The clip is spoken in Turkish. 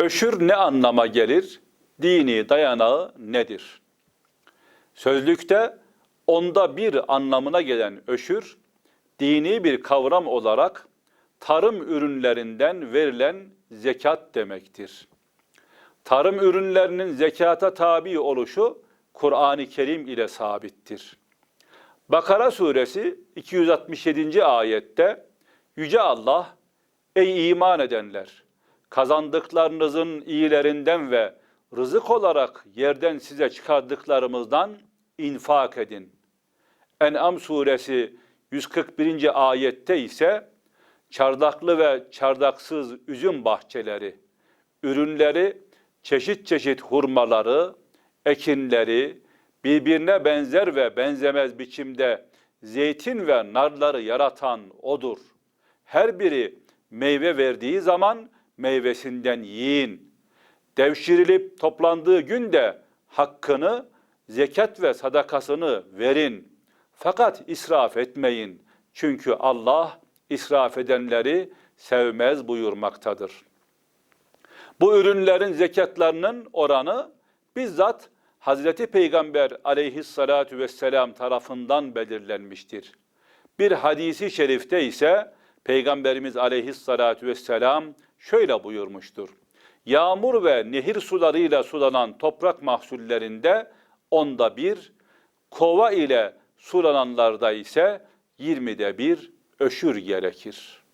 Öşür ne anlama gelir? Dini dayanağı nedir? Sözlükte onda bir anlamına gelen öşür, dini bir kavram olarak tarım ürünlerinden verilen zekat demektir. Tarım ürünlerinin zekata tabi oluşu Kur'an-ı Kerim ile sabittir. Bakara suresi 267. ayette Yüce Allah, ey iman edenler, kazandıklarınızın iyilerinden ve rızık olarak yerden size çıkardıklarımızdan infak edin. En'am suresi 141. ayette ise çardaklı ve çardaksız üzüm bahçeleri, ürünleri, çeşit çeşit hurmaları, ekinleri, birbirine benzer ve benzemez biçimde zeytin ve narları yaratan O'dur. Her biri meyve verdiği zaman meyvesinden yiyin. Devşirilip toplandığı günde hakkını, zekat ve sadakasını verin. Fakat israf etmeyin. Çünkü Allah israf edenleri sevmez buyurmaktadır. Bu ürünlerin zekatlarının oranı bizzat Hazreti Peygamber aleyhissalatu vesselam tarafından belirlenmiştir. Bir hadisi şerifte ise Peygamberimiz aleyhissalatu vesselam şöyle buyurmuştur. Yağmur ve nehir sularıyla sulanan toprak mahsullerinde onda bir, kova ile sulananlarda ise yirmide bir öşür gerekir.''